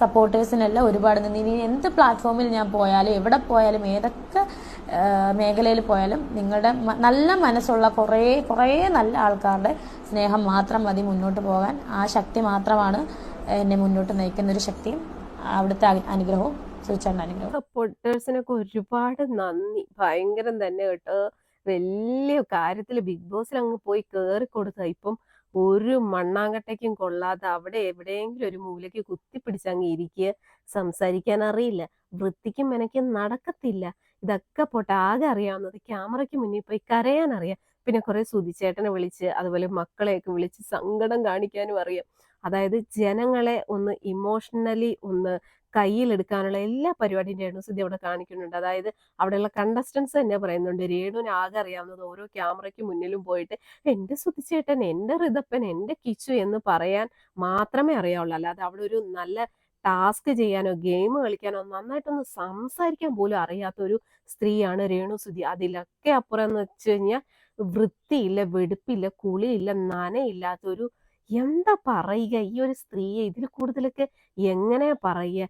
സപ്പോർട്ടേഴ്സിനെല്ലാം ഒരുപാട് നന്ദി ഇനി എന്ത് പ്ലാറ്റ്ഫോമിൽ ഞാൻ പോയാലും എവിടെ പോയാലും ഏതൊക്കെ മേഖലയിൽ പോയാലും നിങ്ങളുടെ നല്ല മനസ്സുള്ള കുറേ കുറേ നല്ല ആൾക്കാരുടെ സ്നേഹം മാത്രം മതി മുന്നോട്ട് പോകാൻ. ആ ശക്തി മാത്രമാണ് എന്നെ മുന്നോട്ട് നയിക്കുന്ന ഒരു ശക്തിയും അവിടുത്തെ അനുഗ്രഹവും സൂചിച്ചേണ്ട അനുഗ്രഹം സപ്പോർട്ടേഴ്സിനൊക്കെ ഒരുപാട് നന്ദി. ഭയങ്കരം തന്നെ കേട്ടോ. വലിയ കാര്യത്തിൽ ബിഗ് ബോസിൽ അങ്ങ് പോയി കയറി കൊടുത്ത ഇപ്പം ഒരു മണ്ണാങ്കട്ടയ്ക്കും കൊള്ളാതെ അവിടെ എവിടെയെങ്കിലും ഒരു മൂലയ്ക്ക് കുത്തിപ്പിടിച്ചങ്ങ് ഇരിക്കുക സംസാരിക്കാൻ അറിയില്ല വൃത്തിക്കും മെനക്കും നടക്കത്തില്ല. ഇതൊക്കെ പോട്ടെ ആകെ അറിയാവുന്നത് ക്യാമറയ്ക്ക് മുന്നിൽ പോയി കരയാൻ അറിയാം. പിന്നെ കുറെ സുതിച്ചേട്ടനെ വിളിച്ച് അതുപോലെ മക്കളെയൊക്കെ വിളിച്ച് സങ്കടം കാണിക്കാനും അറിയാം. അതായത് ജനങ്ങളെ ഒന്ന് ഇമോഷണലി ഒന്ന് കയ്യിലെടുക്കാനുള്ള എല്ലാ പരിപാടിയും രേണുസുതി അവിടെ കാണിക്കുന്നുണ്ട്. അതായത് അവിടെയുള്ള കണ്ടസ്റ്റൻസ് തന്നെ പറയുന്നുണ്ട് രേണുവിന് ആകെ അറിയാവുന്നത് ഓരോ ക്യാമറയ്ക്ക് മുന്നിലും പോയിട്ട് എന്റെ സുതിച്ചേട്ടൻ എന്റെ ഋതപ്പൻ എന്റെ കിച്ചു എന്ന് പറയാൻ മാത്രമേ അറിയാവുള്ളൂ. അല്ലാതെ അവിടെ ഒരു നല്ല ടാസ്ക് ചെയ്യാനോ ഗെയിം കളിക്കാനോ നന്നായിട്ടൊന്ന് സംസാരിക്കാൻ പോലും അറിയാത്ത ഒരു സ്ത്രീയാണ് രേണു രേണുസുതി അതിലൊക്കെ അപ്പുറം എന്ന് വെച്ച് കഴിഞ്ഞാൽ വൃത്തിയില്ല വെടുപ്പില്ല കുളിയില്ല നനയില്ലാത്ത ഒരു എന്താ പറയുക? ഈ ഒരു സ്ത്രീയെ ഇതിൽ കൂടുതലൊക്കെ എങ്ങനെ പറയുക?